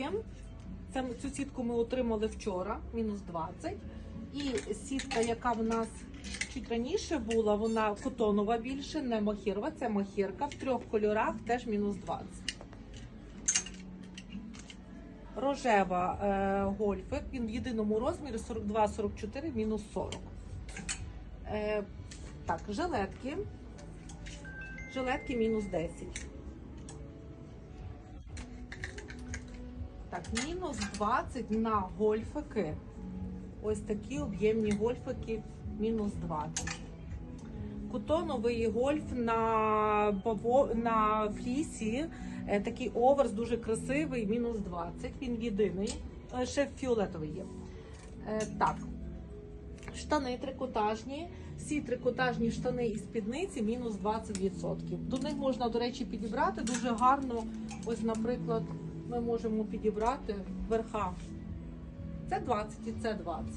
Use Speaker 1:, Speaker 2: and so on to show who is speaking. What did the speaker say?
Speaker 1: сітки. Це, цю сітку ми отримали вчора, мінус 20. І сітка, яка в нас чуть раніше була, вона котонова більше, не мохірова, це мохірка в трьох кольорах, теж мінус 20. Рожева е, гольфик, він в єдиному розмірі 42-44, мінус 40. Е, так, жилетки. Жилетки мінус 10. Так, мінус 20 на гольфики. Ось такі об'ємні гольфики, мінус 20. Кутоновий гольф на, на флісі. е, Такий оверс дуже красивий, мінус 20. Він єдиний. Е, Ще фіолетовий є. Е, Так. Штани трикотажні. Всі трикотажні штани і спідниці мінус 20%. До них можна, до речі, підібрати дуже гарно. Ось, наприклад, ми можемо підібрати верха. Це 20 і це 20.